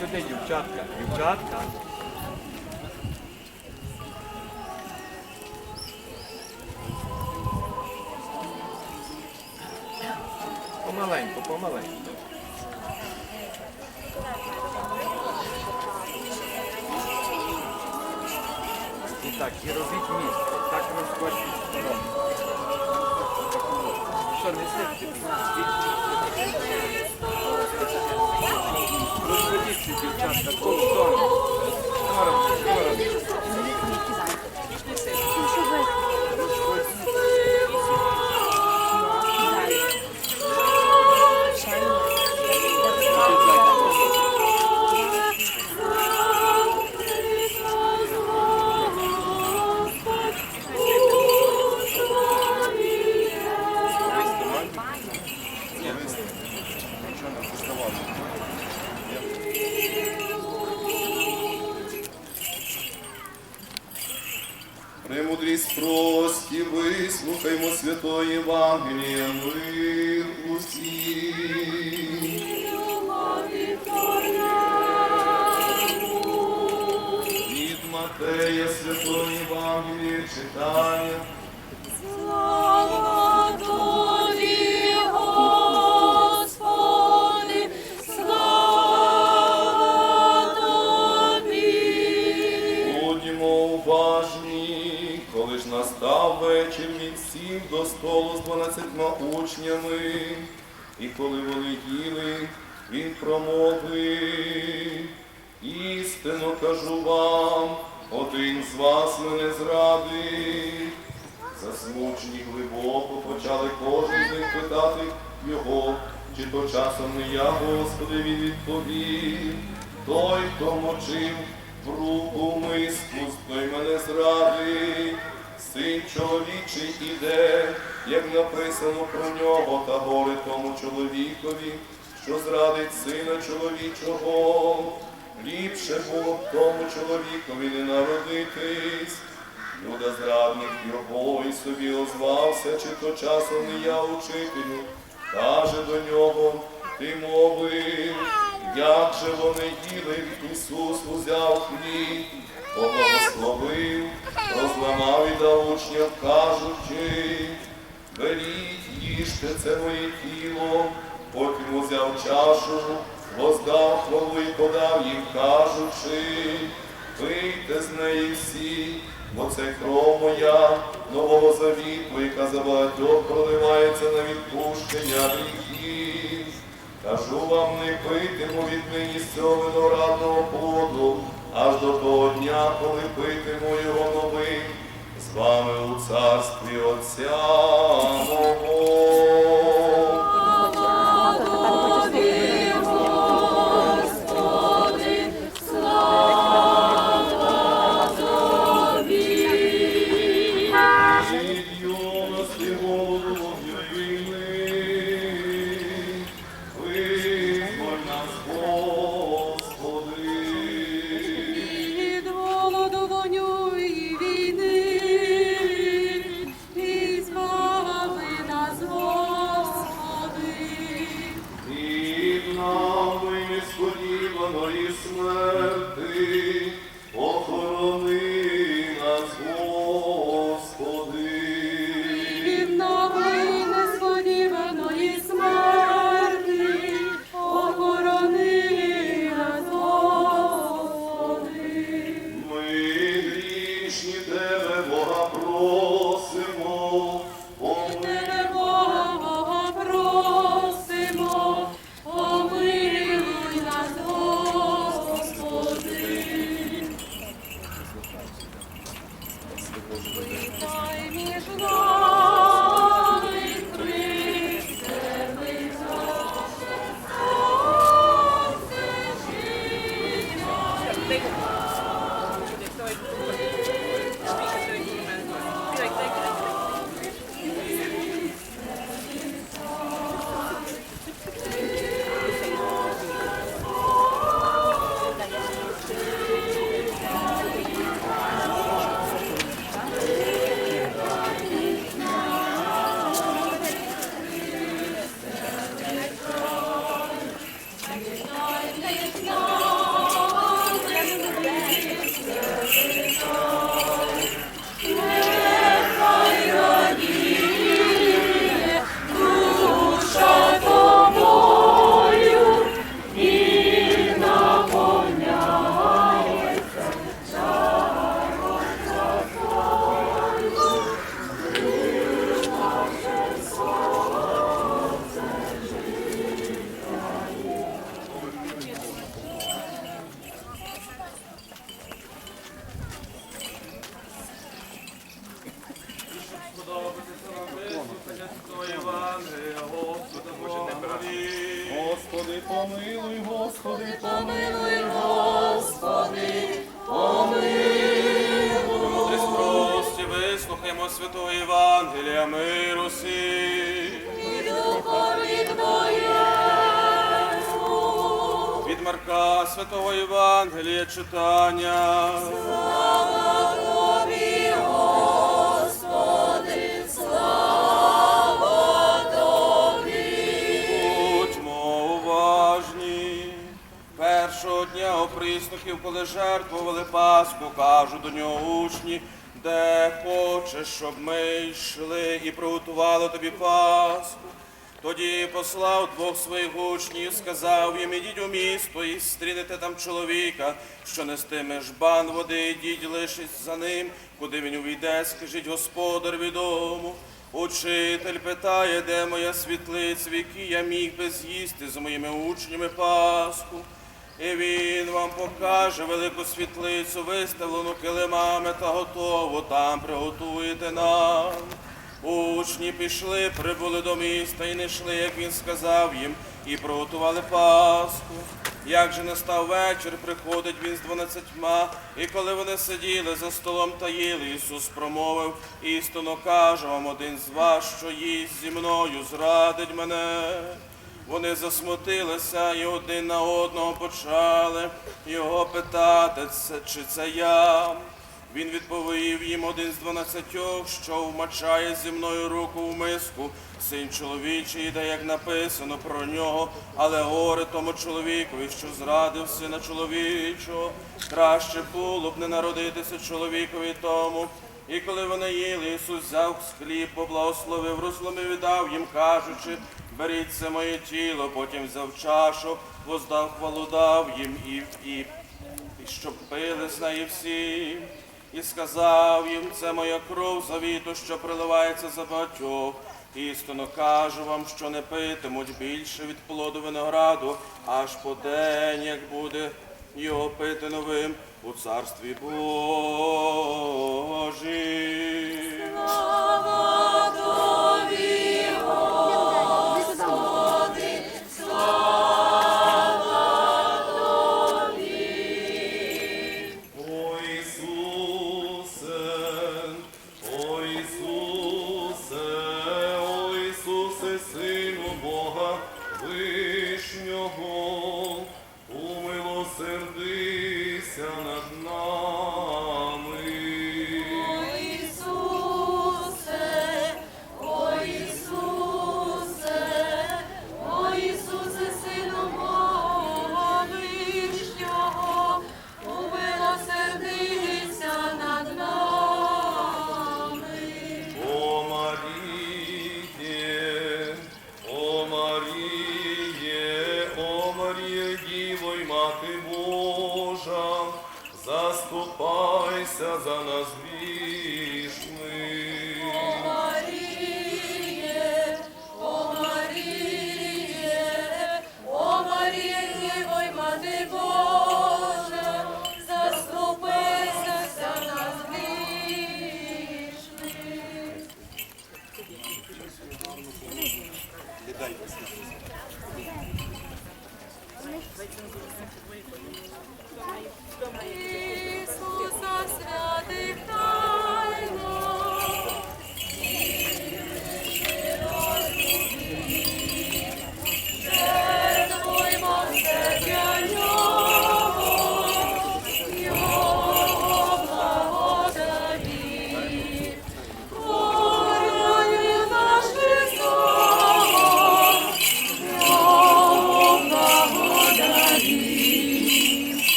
сюди, дівчатка, дівчатка. Матея святої Євангелія читання. Слава тобі, Господи, слава тобі. Будьмо уважні, коли ж настав вечір, він сів до столу з дванадцятьма учнями, і коли вони їли, він промовив, істинно кажу вам, один з вас мене зрадить. Засмучені глибоко почали кожен з питати його, чи то часом не я, Господи, він відповів, той, хто мочив в руку миску, той мене зрадить. Син чоловічий іде, як написано про нього, та горе тому чоловікові, що зрадить сина чоловічого. Ліпше було б тому чоловікові не народитись. Люда зрадник його і собі озвався, чи то часом не я учителю, каже до нього, ти мовив, як же вони їли, Ісус узяв хліб, поблагословив, розламав і дав учням, кажучи, беріть, їжте, це моє тіло, потім узяв чашу, воздав хвалу і подав їм, кажучи, Пийте з неї всі, бо це кров моя нового завіту, яка за багатьох проливається на відпущення гріхів. Кажу вам, не питиму віднині з цього виноградного плоду, аж до того дня, коли питиму його новим, з вами у царстві Отця мого. Господи, помилуй, Господи, Помилуй, Господи, Мудрість прості, вислухаймо святого Євангелія миру всім. і духові Твоєму. Від Марка святого Євангелія читання. Слава Першого дня коли жертвували Пасху, кажуть до нього учні, де хочеш, щоб ми йшли і приготували тобі Пасху. Тоді послав двох своїх учнів, сказав їм, ідіть у місто і стрінете там чоловіка, що нестиме жбан води, ідіть лишіть за ним, куди він увійде, скажіть господар відому. Учитель питає, де моя світлиця, в якій я міг би з'їсти з моїми учнями Пасху. І він вам покаже велику світлицю, виставлену килимами та готову, там приготуєте нам. Учні пішли, прибули до міста і не йшли, як він сказав їм, і приготували Пасху. Як же настав вечір, приходить він з дванадцятьма, і коли вони сиділи за столом та їли, Ісус промовив, істинно кажу вам, один з вас, що їсть зі мною, зрадить мене. Вони засмутилися і один на одного почали його питати, чи це я. Він відповів їм один з дванадцятьох, що вмачає зі мною руку в миску, син чоловічий, де як написано про нього, але горе тому чоловікові, що зрадив сина чоловічого. Краще було б не народитися чоловікові тому. І коли вони їли, Ісус взяв хліб, поблагословив, розломив і дав їм, кажучи, беріть це моє тіло, потім взяв чашу, воздав хвалу дав їм і, і, і щоб пили з неї всі. І сказав їм, це моя кров завіту, що приливається за багатьох. Істинно кажу вам, що не питимуть більше від плоду винограду, аж по день, як буде його пити новим у царстві Божій. Слава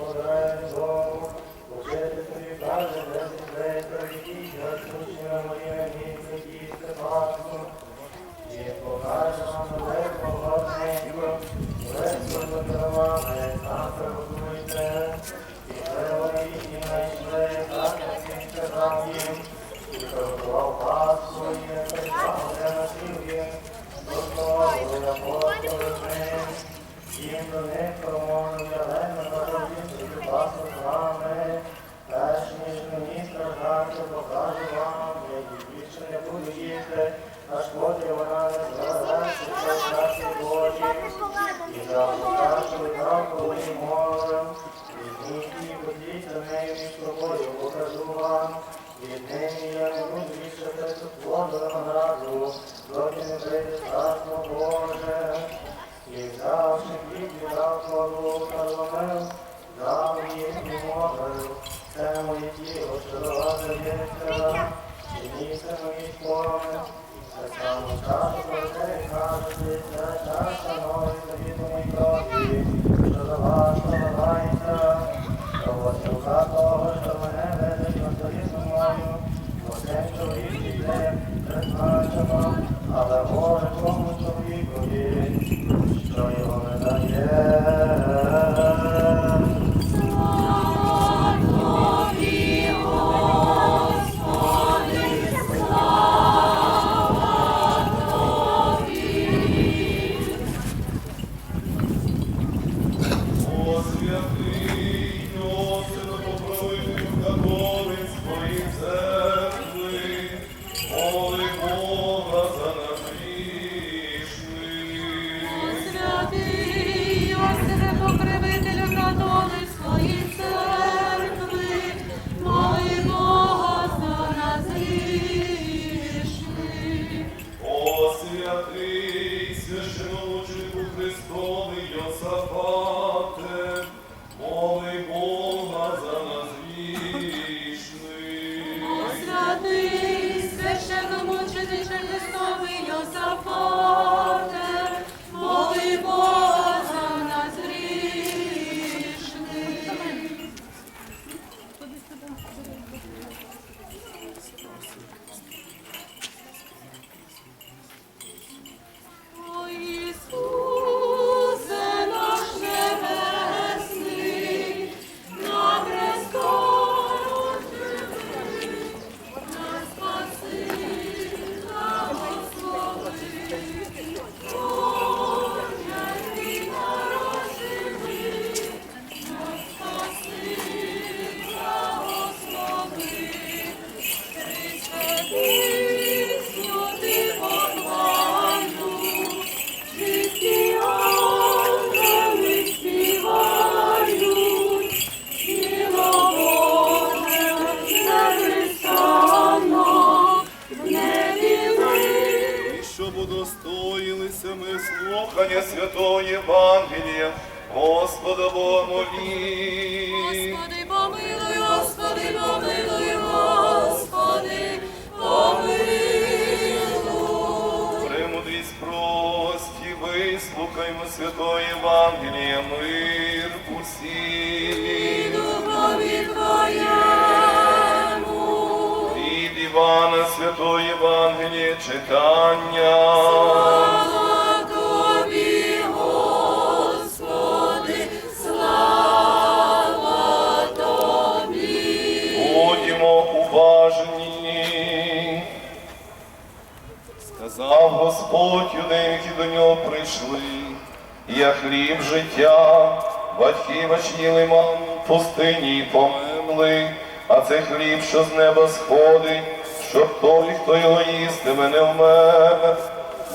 All right. Покажу вам, я її більше не буду їсти, аж поки вона в часі Божі. І запитавши коли мовив, візьміть і подіться нею між собою, покажу вам. Віднині я не буду вішати плоду винограду, доки не прийде царство Боже. І взявши хліб, віддав хвалу, проломив, дав їм і чоловік іде, призначено, але горе тому чоловікові, що його не щоб удостоїлися ми слухання святої Євангелія, Господа Бога молі. Господи, помилуй, Господи, помилуй, Господи, помилуй. Премудрість прості, вислухаймо святої Євангелія, мир усім. Духові Твоєму. Івана Святої Євангелія читання. Слава Господи, слава. Будьмо уважні. Сказав Господь юдеям, які до нього прийшли. Я хліб життя, батьки ваші в пустині померли, а це хліб, що з неба сходить, щоб той, хто його їстиме, не вмер.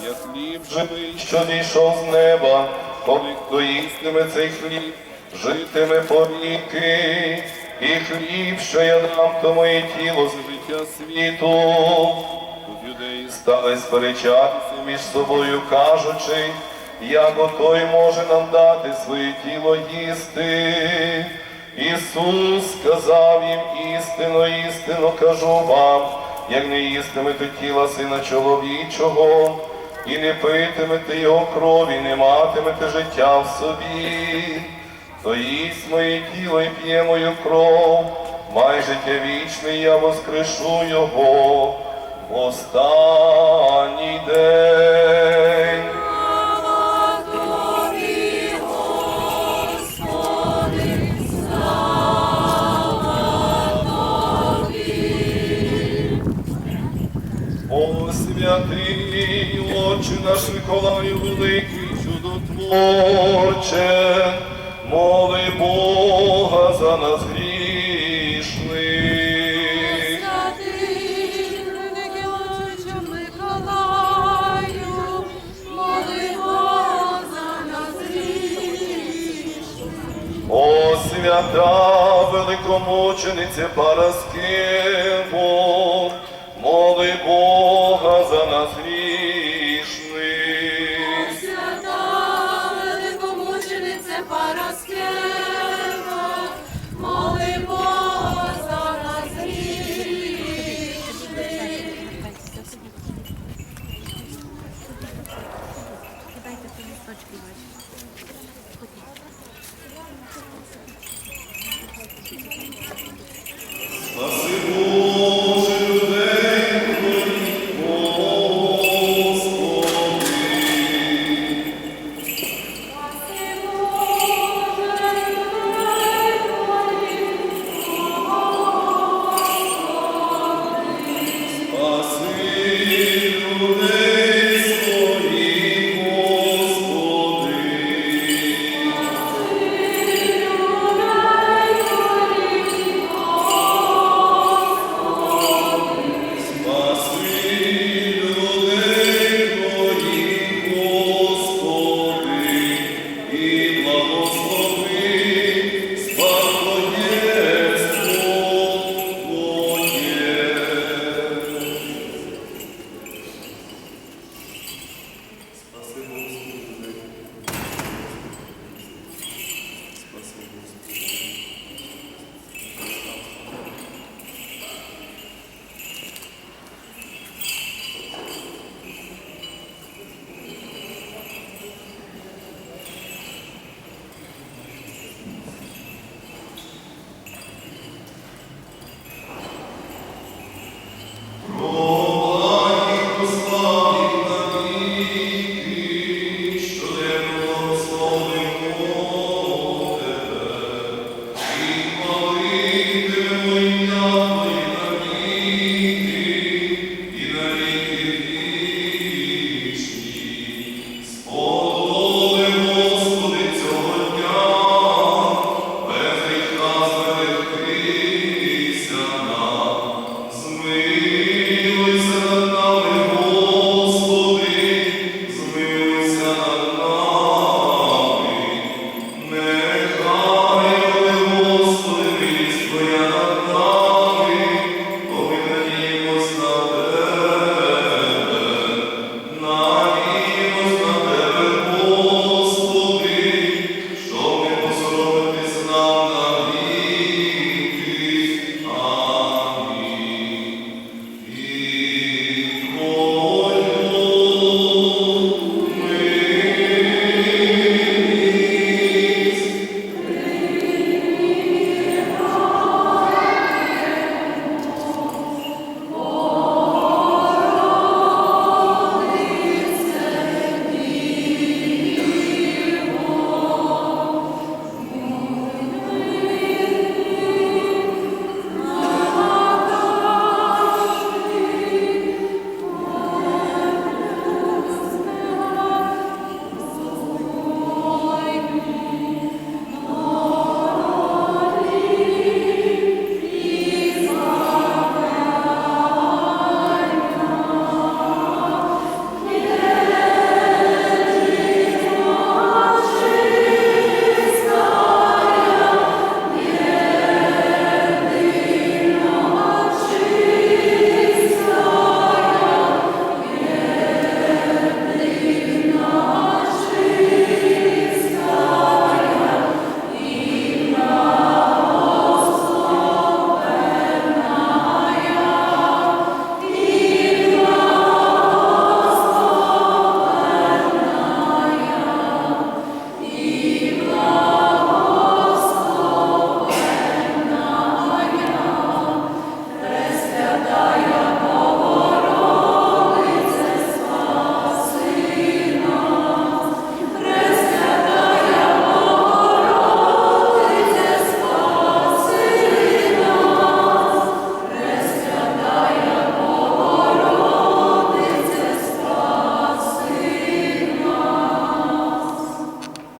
Я хліб живий, що зійшов з неба, коли хто їстиме цей хліб, житиме повіки, і хліб, що я дам, то моє тіло з життя світу. Тут Юдеї стали сперечатися між собою, кажучи, як отой може нам дати своє тіло їсти. Ісус сказав їм істину, істину кажу вам, як не їстимете тіла сина чоловічого, і не питимете його крові, не матимете життя в собі. То їсть моє тіло і п'є мою кров, май життя вічне, я воскрешу його в останній день. Миколаю великий чудотворче, моли Бога за нас грішних. Святий великий Миколаю, молимо за нас грішних. О, свята великомучениця Параскево, моли Бога за нас.